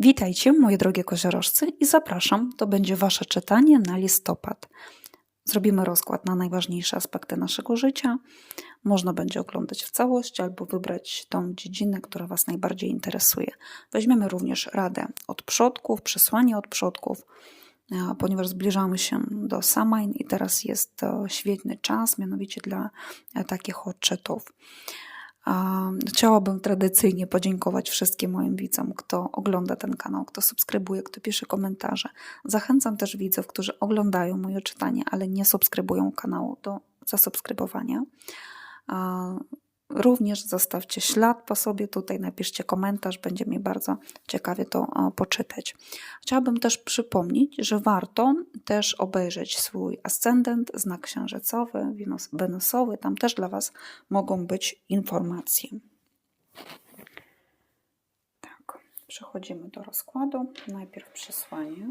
Witajcie, moje drogie koziorożcy, i zapraszam. To będzie Wasze czytanie na listopad. Zrobimy rozkład na najważniejsze aspekty naszego życia. Można będzie oglądać w całości albo wybrać tą dziedzinę, która Was najbardziej interesuje. Weźmiemy również radę od przodków, przesłanie od przodków, e, ponieważ zbliżamy się do Samain i teraz jest świetny czas, mianowicie dla e, takich odczytów. A, Chciałabym tradycyjnie podziękować wszystkim moim widzom, kto ogląda ten kanał, kto subskrybuje, kto pisze komentarze. Zachęcam też widzów, którzy oglądają moje czytanie, ale nie subskrybują kanału, do zasubskrybowania. Również zostawcie ślad po sobie tutaj, napiszcie komentarz, będzie mi bardzo ciekawie to a, poczytać. Chciałabym też przypomnieć, że warto też obejrzeć swój ascendent, znak księżycowy, wenusowy, tam też dla Was mogą być informacje. Tak, przechodzimy do rozkładu. Najpierw przesłanie.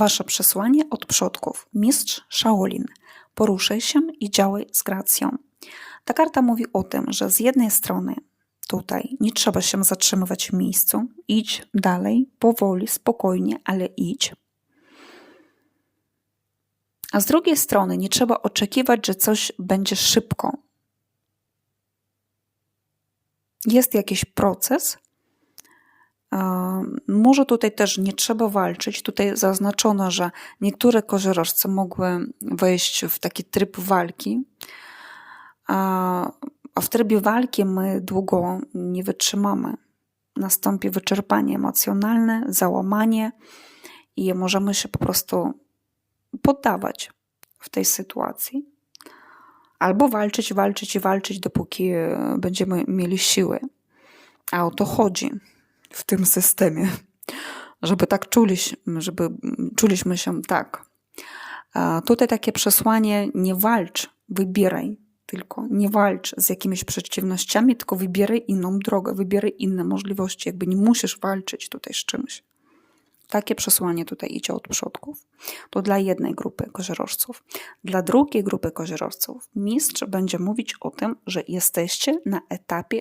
Wasze przesłanie od przodków. Mistrz Shaolin. Poruszaj się i działaj z gracją. Ta karta mówi o tym, że z jednej strony tutaj nie trzeba się zatrzymywać w miejscu, idź dalej, powoli, spokojnie, ale idź. A z drugiej strony nie trzeba oczekiwać, że coś będzie szybko. Jest jakiś proces, Może tutaj też nie trzeba walczyć. Tutaj zaznaczono, że niektóre koziorożce mogły wejść w taki tryb walki, a w trybie walki my długo nie wytrzymamy. Nastąpi wyczerpanie emocjonalne, załamanie i możemy się po prostu poddawać w tej sytuacji. Albo walczyć, walczyć i walczyć, dopóki będziemy mieli siły. A o to chodzi w tym systemie, żeby tak czuliśmy, żeby czuliśmy się tak. Tutaj takie przesłanie: nie walcz, wybieraj tylko. Nie walcz z jakimiś przeciwnościami, tylko wybieraj inną drogę, wybieraj inne możliwości. Jakby nie musisz walczyć tutaj z czymś. Takie przesłanie tutaj idzie od przodków. To dla jednej grupy koziorożców. Dla drugiej grupy koziorożców mistrz będzie mówić o tym, że jesteście na etapie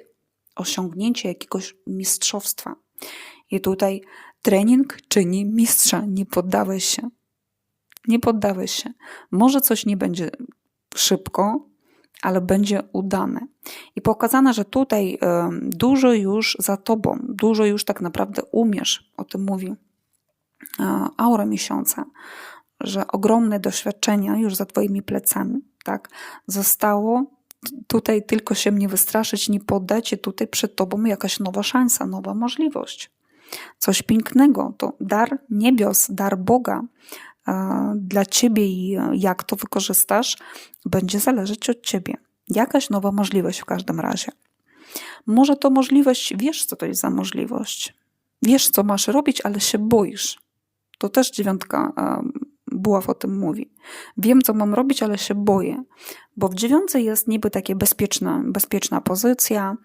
osiągnięcia jakiegoś mistrzostwa. I tutaj trening czyni mistrza. Nie poddawaj się. Nie poddawaj się. Może coś nie będzie szybko, ale będzie udane. I pokazane, że tutaj dużo już za tobą, dużo już tak naprawdę umiesz. O tym mówi e, aura miesiąca, że ogromne doświadczenia już za twoimi plecami, tak, zostało tutaj tylko się nie wystraszyć, nie poddać, i tutaj przed tobą jakaś nowa szansa, nowa możliwość. Coś pięknego, to dar niebios, dar Boga dla ciebie i jak to wykorzystasz, będzie zależeć od ciebie. Jakaś nowa możliwość w każdym razie. Może to możliwość, wiesz co to jest za możliwość. Wiesz co masz robić, ale się boisz. To też dziewiątka Buław o tym mówi. Wiem, co mam robić, ale się boję, bo w dziewiątce jest niby takie bezpieczna, bezpieczna pozycja,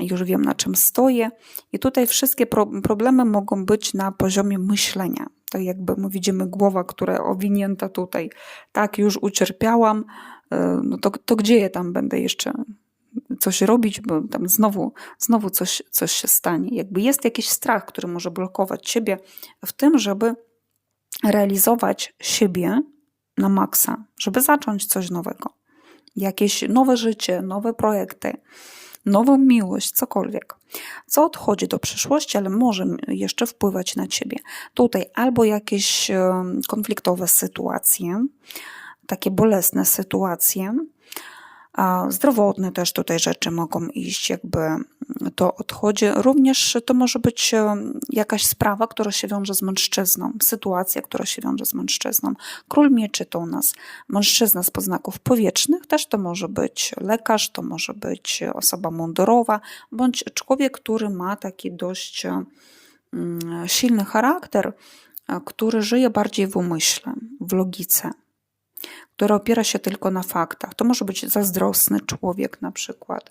już wiem na czym stoję i tutaj wszystkie pro problemy mogą być na poziomie myślenia. To jakby my widzimy głowa, która owinięta tutaj, tak, już ucierpiałam, e, no to, to gdzie ja tam będę jeszcze coś robić, bo tam znowu, znowu coś, coś się stanie. Jakby jest jakiś strach, który może blokować ciebie w tym, żeby realizować siebie na maksa, żeby zacząć coś nowego. Jakieś nowe życie, nowe projekty, nową miłość, cokolwiek. Co odchodzi do przyszłości, ale może jeszcze wpływać na ciebie. Tutaj albo jakieś konfliktowe sytuacje, takie bolesne sytuacje, Zdrowotne też tutaj rzeczy mogą iść, jakby to odchodzi. Również to może być e, jakaś sprawa, która się wiąże z mężczyzną, sytuacja, która się wiąże z mężczyzną. Król mieczy to u nas mężczyzna z poznaków powietrznych, też to może być lekarz, to może być osoba mundurowa, bądź człowiek, który ma taki dość e, mm, silny charakter, e, który żyje bardziej w umyśle, w logice która opiera się tylko na faktach. To może być zazdrosny człowiek na przykład,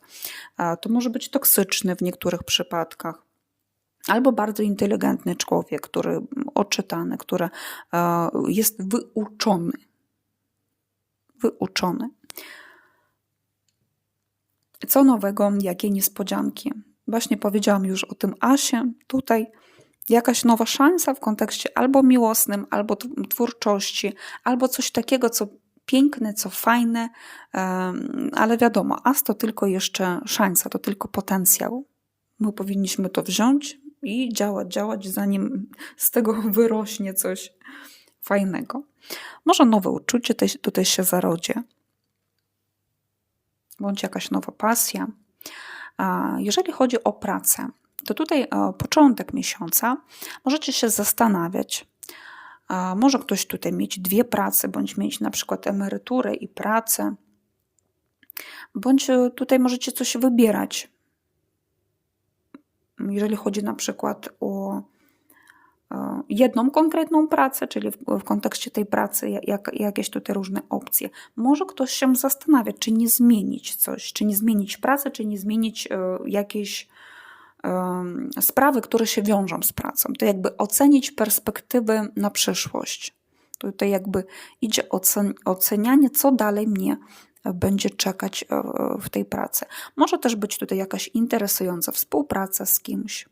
to może być toksyczny w niektórych przypadkach. Albo bardzo inteligentny człowiek, który oczytany, który jest wyuczony. Wyuczony. Co nowego, jakie niespodzianki? Właśnie powiedziałam już o tym Asie. Tutaj jakaś nowa szansa w kontekście albo miłosnym, albo twórczości, albo coś takiego, co piękne, co fajne, ale wiadomo, as to tylko jeszcze szansa, to tylko potencjał. My powinniśmy to wziąć i działać, działać, zanim z tego wyrośnie coś fajnego. Może nowe uczucie tutaj się zarodzi, bądź jakaś nowa pasja. Jeżeli chodzi o pracę, to tutaj e, początek miesiąca możecie się zastanawiać, może ktoś tutaj mieć dwie prace, bądź mieć na przykład emeryturę i pracę, bądź e, tutaj możecie coś wybierać. Jeżeli chodzi na przykład o e, jedną konkretną pracę, czyli w, kontekście tej pracy, jak, jakieś tutaj różne opcje. Może ktoś się zastanawiać, czy nie zmienić coś, czy nie zmienić pracę, czy nie zmienić jakieś sprawy, które się wiążą z pracą. To jakby ocenić perspektywy na przyszłość. Tutaj jakby idzie ocenianie, co dalej mnie będzie czekać e, w tej pracy. Może też być tutaj jakaś interesująca współpraca z kimś.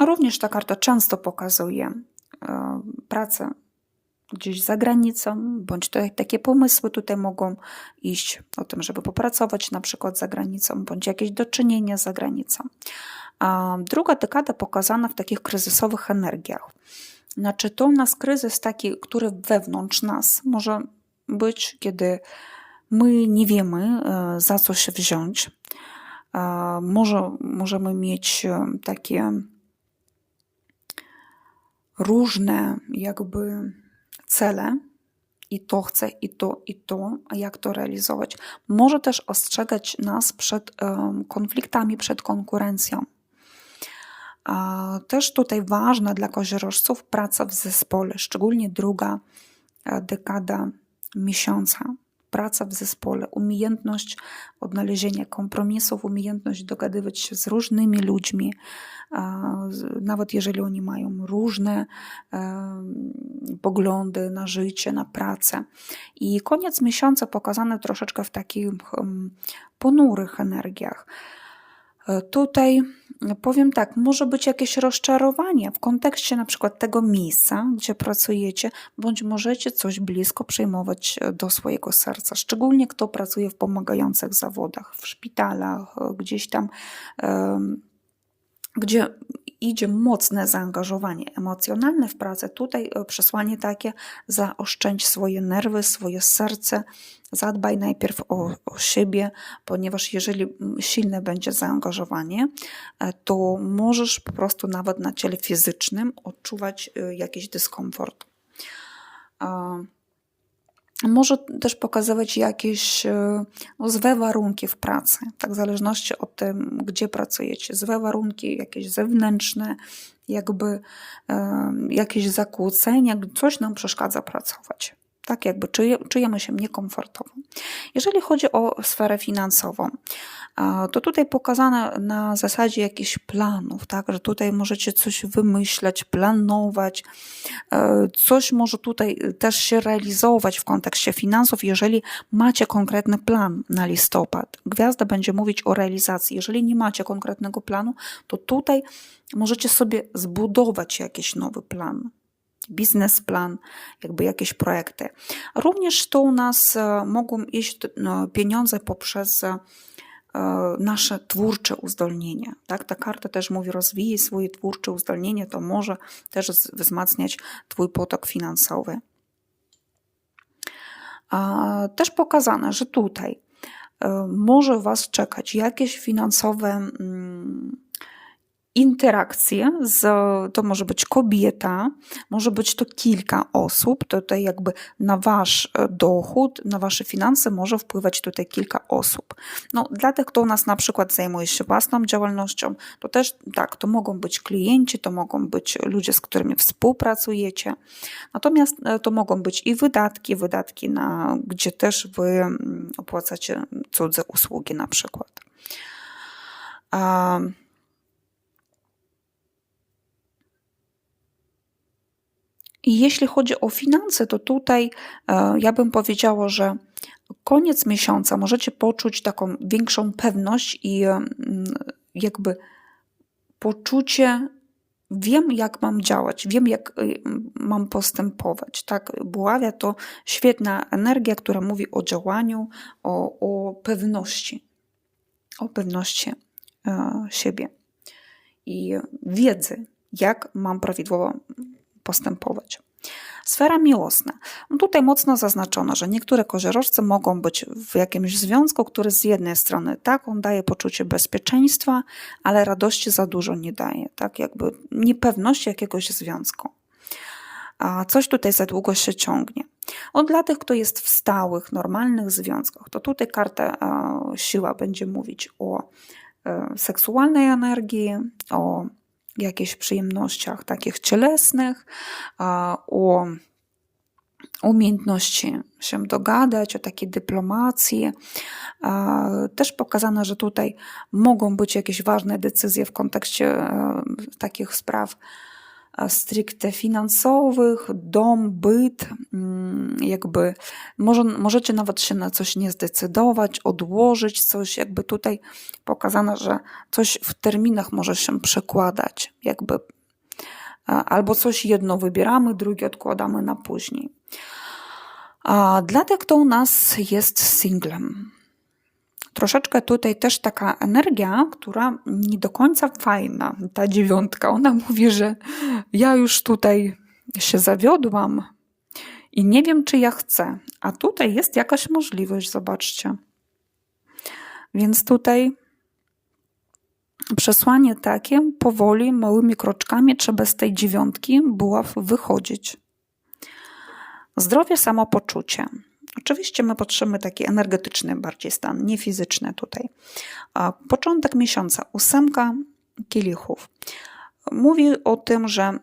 Również ta karta często pokazuje e, pracę gdzieś za granicą, bądź to takie pomysły tutaj mogą iść o tym, żeby popracować na przykład za granicą, bądź jakieś doczynienia za granicą. A druga dekada pokazana w takich kryzysowych energiach. Znaczy, to u nas kryzys taki, który wewnątrz nas może być, kiedy my nie wiemy, e, za co się wziąć. Może możemy mieć e, takie różne jakby cele i to chcę, i to, i to, a jak to realizować. Może też ostrzegać nas przed konfliktami, przed konkurencją. Też tutaj ważna dla koziorożców praca w zespole, szczególnie druga e, dekada miesiąca praca w zespole, umiejętność odnalezienia kompromisów, umiejętność dogadywać się z różnymi ludźmi, nawet jeżeli oni mają różne poglądy na życie, na pracę. I koniec miesiąca pokazany troszeczkę w takich ponurych energiach. E, tutaj powiem tak, może być jakieś rozczarowanie w kontekście na przykład tego miejsca, gdzie pracujecie, bądź możecie coś blisko przejmować e, do swojego serca. Szczególnie kto pracuje w pomagających zawodach, w szpitalach, e, gdzieś tam, gdzie idzie mocne zaangażowanie emocjonalne w pracę. Tutaj przesłanie takie: zaoszczędź swoje nerwy, swoje serce Zadbaj najpierw o, o siebie, ponieważ jeżeli silne będzie zaangażowanie, e, to możesz po prostu nawet na ciele fizycznym odczuwać e, jakiś dyskomfort. Może też pokazywać jakieś e, no, złe warunki w pracy, tak w zależności od tym, gdzie pracujecie. Złe warunki jakieś zewnętrzne, jakby jakieś zakłócenia, coś nam przeszkadza pracować tak jakby czujemy się niekomfortowo. Jeżeli chodzi o sferę finansową, to tutaj pokazane na zasadzie jakichś planów, tak, że tutaj możecie coś wymyślać, planować, e, coś może tutaj też się realizować w kontekście finansów, jeżeli macie konkretny plan na listopad. Gwiazda będzie mówić o realizacji. Jeżeli nie macie konkretnego planu, to tutaj możecie sobie zbudować jakiś nowy plan biznesplan, jakby jakieś projekty. Również to u nas e, mogą iść no, pieniądze poprzez e, nasze twórcze uzdolnienia. Tak? Ta karta też mówi, rozwijaj swoje twórcze uzdolnienie, to może też wzmacniać Twój potok finansowy. Też pokazane, że tutaj e, może Was czekać jakieś finansowe mm, interakcje z, to może być kobieta, może być to kilka osób, tutaj jakby na wasz e, dochód, na wasze finanse może wpływać tutaj kilka osób. No, dla tych, kto u nas na przykład zajmuje się własną działalnością, to też tak, to mogą być klienci, to mogą być ludzie, z którymi współpracujecie, natomiast e, to mogą być i wydatki, wydatki na, gdzie też wy mm, opłacacie cudze usługi na przykład. Um, I jeśli chodzi o finanse, to tutaj e, ja bym powiedziała, że koniec miesiąca możecie poczuć taką większą pewność i mm, jakby poczucie, wiem jak mam działać, wiem jak y, mam postępować. Tak, buławia to świetna energia, która mówi o działaniu, o, o pewności, o pewności e, siebie i wiedzy, jak mam prawidłowo postępować. Sfera miłosna. No tutaj mocno zaznaczono, że niektóre koziorożce mogą być w jakimś związku, który z jednej strony tak, on daje poczucie bezpieczeństwa, ale radości za dużo nie daje, tak jakby niepewności jakiegoś związku. A coś tutaj za długo się ciągnie. Od dla tych, kto jest w stałych, normalnych związkach, to tutaj karta siła będzie mówić o e, seksualnej energii, o jakichś przyjemnościach takich cielesnych, o umiejętności się dogadać, o takiej dyplomacji. Też pokazano, że tutaj mogą być jakieś ważne decyzje w kontekście e, takich spraw stricte finansowych, dom, byt, mm, jakby może, możecie nawet się na coś nie zdecydować, odłożyć coś, jakby tutaj pokazano, że coś w terminach może się przekładać, jakby albo coś jedno wybieramy, drugie odkładamy na później. A dla tych, kto u nas jest singlem, troszeczkę tutaj też taka energia, która nie do końca fajna, ta dziewiątka. Ona mówi, że ja już tutaj się zawiodłam i nie wiem, czy ja chcę. A tutaj jest jakaś możliwość, zobaczcie. Więc tutaj przesłanie takie, powoli, małymi kroczkami trzeba z tej dziewiątki buław wychodzić. Zdrowie, samopoczucie. Oczywiście my patrzymy taki energetyczny bardziej stan, nie fizyczny tutaj. Początek miesiąca, ósemka kielichów. Mówi o tym, że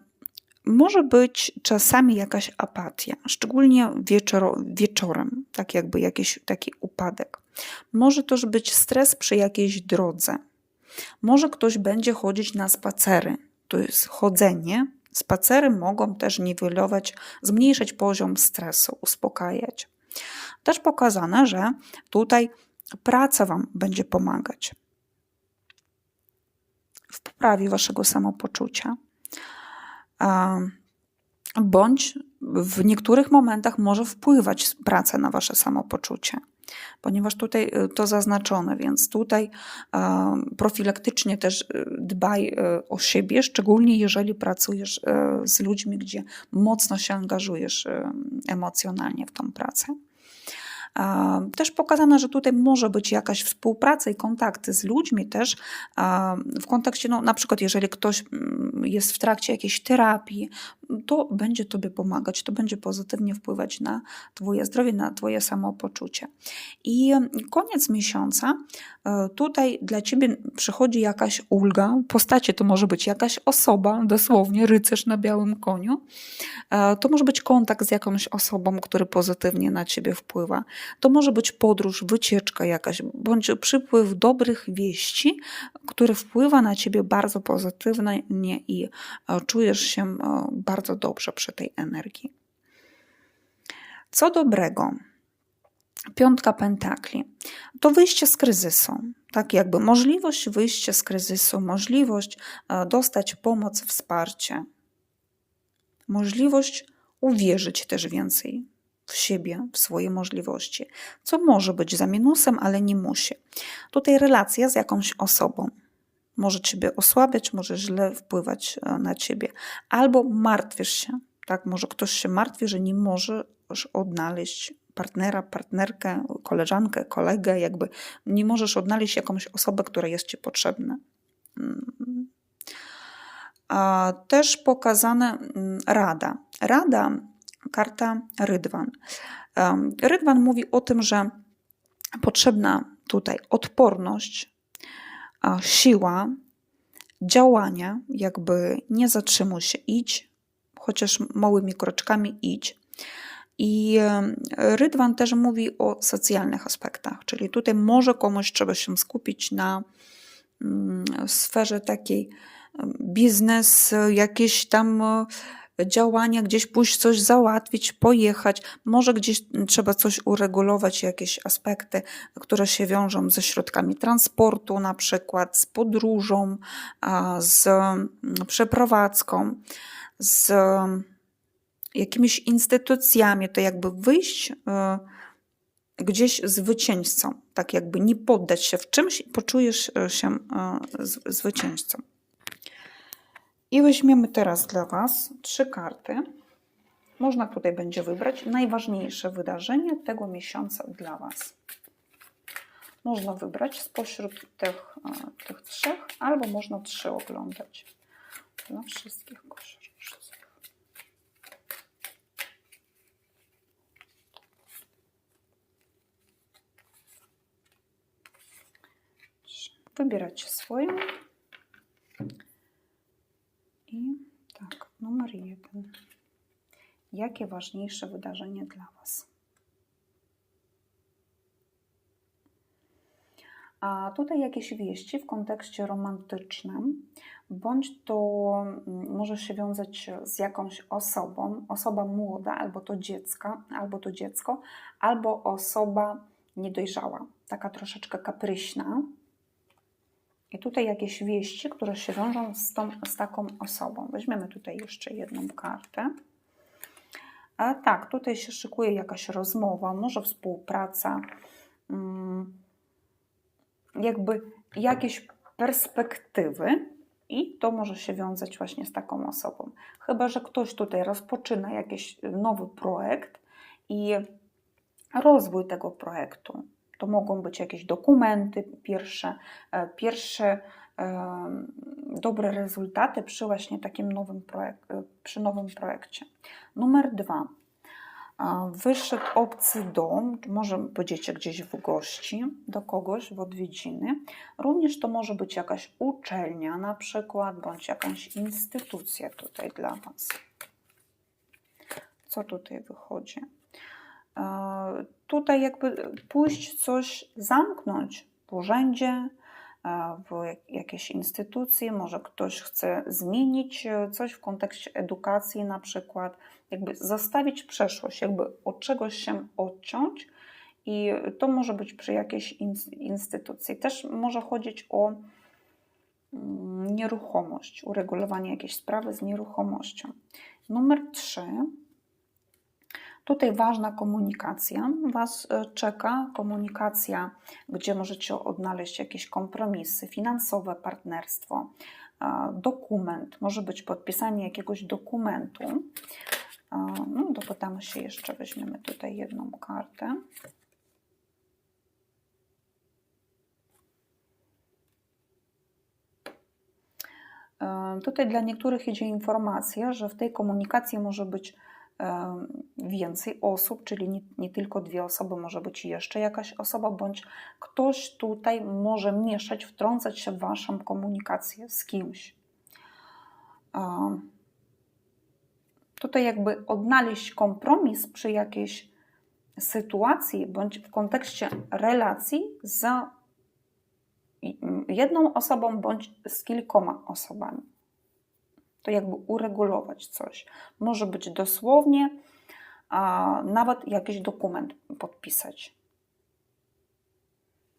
może być czasami jakaś apatia, szczególnie wieczoro, wieczorem, tak jakby jakiś taki upadek. Może też być stres przy jakiejś drodze. Może ktoś będzie chodzić na spacery. To jest chodzenie. Spacery mogą też niwelować, zmniejszyć poziom stresu, uspokajać. Też pokazane, że tutaj praca Wam będzie pomagać w poprawie Waszego samopoczucia. Bądź w niektórych momentach może wpływać praca na Wasze samopoczucie ponieważ tutaj y, to zaznaczone, więc tutaj profilaktycznie też y, dbaj y, o siebie, szczególnie jeżeli pracujesz z ludźmi, gdzie mocno się angażujesz emocjonalnie w tą pracę. Też pokazane, że tutaj może być jakaś współpraca i kontakty z ludźmi też w kontekście, no, na przykład jeżeli ktoś mm, jest w trakcie jakiejś terapii, to będzie Tobie pomagać, to będzie pozytywnie wpływać na Twoje zdrowie, na Twoje samopoczucie. I koniec miesiąca, e, tutaj dla Ciebie przychodzi jakaś ulga, w postaci to może być jakaś osoba, dosłownie rycerz na białym koniu, e, to może być kontakt z jakąś osobą, który pozytywnie na Ciebie wpływa. To może być podróż, wycieczka jakaś, bądź przypływ dobrych wieści, który wpływa na ciebie bardzo pozytywnie i e, czujesz się bardzo bardzo dobrze przy tej energii. Co dobrego, piątka pentakli to wyjście z kryzysu. Tak jakby możliwość wyjścia z kryzysu, możliwość e, dostać pomoc, wsparcie, możliwość uwierzyć też więcej w siebie, w swoje możliwości, co może być za minusem, ale nie musi. Tutaj relacja z jakąś osobą może ciebie osłabiać, może źle wpływać e, na ciebie. Albo martwisz się, tak? Może ktoś się martwi, że nie możesz odnaleźć partnera, partnerkę, koleżankę, kolegę, jakby nie możesz odnaleźć jakąś osobę, która jest ci potrzebna. Mm. A też pokazane mm, rada. Rada, karta Rydwan. Rydwan mówi o tym, że potrzebna tutaj odporność, siła działania, jakby nie zatrzymuj się, idź, chociaż małymi kroczkami idź. I Rydwan też mówi o socjalnych aspektach, czyli tutaj może komuś trzeba się skupić na mm, sferze takiej biznes, jakieś tam działania, gdzieś pójść coś załatwić, pojechać, może gdzieś trzeba coś uregulować, jakieś aspekty, które się wiążą ze środkami transportu, na przykład z podróżą, z mm, przeprowadzką, z jakimiś instytucjami, to jakby wyjść e, gdzieś zwycięzcą, tak jakby nie poddać się w czymś, poczujesz e, się e, zwycięzcą. I weźmiemy teraz dla Was trzy karty. Można tutaj będzie wybrać najważniejsze wydarzenie tego miesiąca dla Was. Można wybrać spośród tych, e, tych trzech, albo można trzy oglądać. Dla wszystkich kościołów. Wybieracie swoją. I tak, numer jeden. Jakie ważniejsze wydarzenie dla Was? A tutaj jakieś wieści w kontekście romantycznym, bądź to mm, może się wiązać z jakąś osobą, osoba młoda, albo to dziecko, albo to dziecko, albo osoba niedojrzała, taka troszeczkę kapryśna, I tutaj jakieś wieści, które się wiążą z, tą, z taką osobą. Weźmiemy tutaj jeszcze jedną kartę. A tak, tutaj się szykuje jakaś rozmowa, może współpraca, mm, jakby jakieś perspektywy i to może się wiązać właśnie z taką osobą. Chyba, że ktoś tutaj rozpoczyna jakiś nowy projekt i rozwój tego projektu. To mogą być jakieś dokumenty pierwsze, e, pierwsze e, dobre rezultaty przy właśnie takim nowym, projek- e, przy nowym projekcie. Numer dwa. Wyszedł obcy dom, może będziecie gdzieś w gości do kogoś w odwiedziny. Również to może być jakaś uczelnia na przykład, bądź jakaś instytucja tutaj dla Was. Co tutaj wychodzi? Tutaj jakby pójść coś zamknąć w urzędzie, w jakiejś instytucji, może ktoś chce zmienić e, coś w kontekście edukacji na przykład, jakby zostawić przeszłość, jakby od czegoś się odciąć i to może być przy jakiejś instytucji. Też może chodzić o mm, nieruchomość, uregulowanie jakiejś sprawy z nieruchomością. Numer trzy Tutaj ważna komunikacja. Was e, czeka komunikacja, gdzie możecie odnaleźć jakieś kompromisy, finansowe partnerstwo, dokument, może być podpisanie jakiegoś dokumentu. No, dopytamy się jeszcze, weźmiemy tutaj jedną kartę. E, tutaj dla niektórych idzie informacja, że w tej komunikacji może być więcej osób, czyli nie, nie, tylko dwie osoby, może być jeszcze jakaś osoba, bądź ktoś tutaj może mieszać, wtrącać się w Waszą komunikację z kimś. Tutaj jakby odnaleźć kompromis przy jakiejś sytuacji, bądź w kontekście relacji z jedną osobą, bądź z kilkoma osobami to jakby uregulować coś. Może być dosłownie, a nawet jakiś dokument podpisać.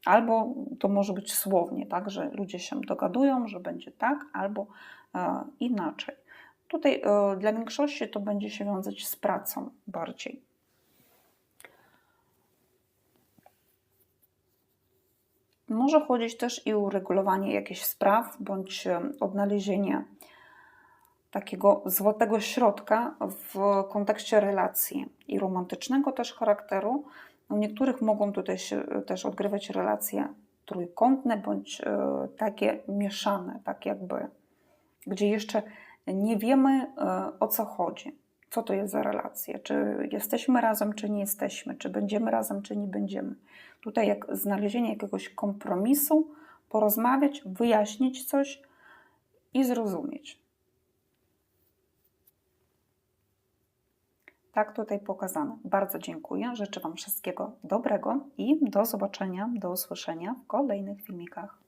Albo to może być słownie, tak, że ludzie się dogadują, że będzie tak, albo e, inaczej. Tutaj e, dla większości to będzie się wiązać z pracą bardziej. Może chodzić też i o uregulowanie jakichś spraw bądź e, odnalezienie takiego złotego środka w kontekście relacji i romantycznego też charakteru. U niektórych mogą tutaj się też odgrywać relacje trójkątne bądź e, takie mieszane, tak jakby, gdzie jeszcze nie wiemy e, o co chodzi. Co to jest za relacje? Czy jesteśmy razem, czy nie jesteśmy? Czy będziemy razem, czy nie będziemy? Tutaj jak znalezienie jakiegoś kompromisu, porozmawiać, wyjaśnić coś i zrozumieć. Tak tutaj pokazano. Bardzo dziękuję, życzę Wam wszystkiego dobrego i do zobaczenia, do usłyszenia w kolejnych filmikach.